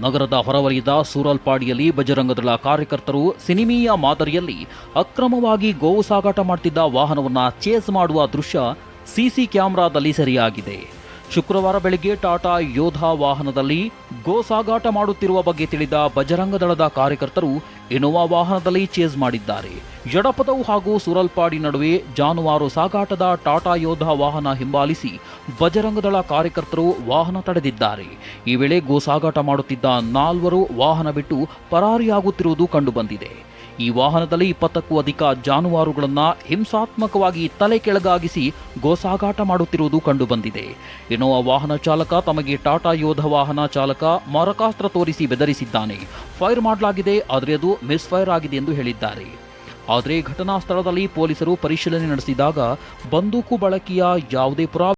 ನಗರದ ಹೊರವಲಯದ ಸೂರಲ್ಪಾಡಿಯಲ್ಲಿ ಬಜರಂಗದಳ ಕಾರ್ಯಕರ್ತರು ಸಿನಿಮೀಯ ಮಾದರಿಯಲ್ಲಿ ಅಕ್ರಮವಾಗಿ ಗೋವು ಸಾಗಾಟ ಮಾಡ್ತಿದ್ದ ವಾಹನವನ್ನ ಚೇಸ್ ಮಾಡುವ ದೃಶ್ಯ ಸಿಸಿ ಕ್ಯಾಮೆರಾದಲ್ಲಿ ಸೆರೆಯಾಗಿದೆ. ಶುಕ್ರವಾರ ಬೆಳಗ್ಗೆ ಟಾಟಾ ಯೋಧ ವಾಹನದಲ್ಲಿ ಗೋ ಸಾಗಾಟ ಮಾಡುತ್ತಿರುವ ಬಗ್ಗೆ ತಿಳಿದ ಬಜರಂಗದಳದ ಕಾರ್ಯಕರ್ತರು ಇನೋವಾ ವಾಹನದಲ್ಲಿ ಚೇಸ್ ಮಾಡಿದ್ದಾರೆ. ಜಡಪದವು ಹಾಗೂ ಸುರಲ್ಪಾಡಿ ನಡುವೆ ಜಾನುವಾರು ಸಾಗಾಟದ ಟಾಟಾ ಯೋಧ ವಾಹನ ಹಿಂಬಾಲಿಸಿ ಬಜರಂಗದಳ ಕಾರ್ಯಕರ್ತರು ವಾಹನ ತಡೆದಿದ್ದಾರೆ. ಈ ವೇಳೆ ಗೋ ಸಾಗಾಟ ಮಾಡುತ್ತಿದ್ದ ನಾಲ್ವರು ವಾಹನ ಬಿಟ್ಟು ಪರಾರಿಯಾಗುತ್ತಿರುವುದು ಕಂಡುಬಂದಿದೆ. ಈ ವಾಹನದಲ್ಲಿ ಇಪ್ಪತ್ತಕ್ಕೂ ಅಧಿಕ ಜಾನುವಾರುಗಳನ್ನು ಹಿಂಸಾತ್ಮಕವಾಗಿ ತಲೆ ಕೆಳಗಾಗಿಸಿ ಗೋಸಾಗಾಟ ಮಾಡುತ್ತಿರುವುದು ಕಂಡುಬಂದಿದೆ. ಇನೋವಾ ವಾಹನ ಚಾಲಕ ತಮಗೆ ಟಾಟಾ ಯೋಧ ವಾಹನ ಚಾಲಕ ಮಾರಕಾಸ್ತ್ರ ತೋರಿಸಿ ಬೆದರಿಸಿದ್ದಾನೆ. ಫೈರ್ ಮಾಡಲಾಗಿದೆ, ಆದರೆ ಅದು ಮಿಸ್ಫೈರ್ ಆಗಿದೆ ಎಂದು ಹೇಳಿದ್ದಾರೆ. ಆದರೆ ಘಟನಾ ಸ್ಥಳದಲ್ಲಿ ಪೊಲೀಸರು ಪರಿಶೀಲನೆ ನಡೆಸಿದಾಗ ಬಂದೂಕು ಬಳಕೆಯ ಯಾವುದೇ ಪುರಾವೆ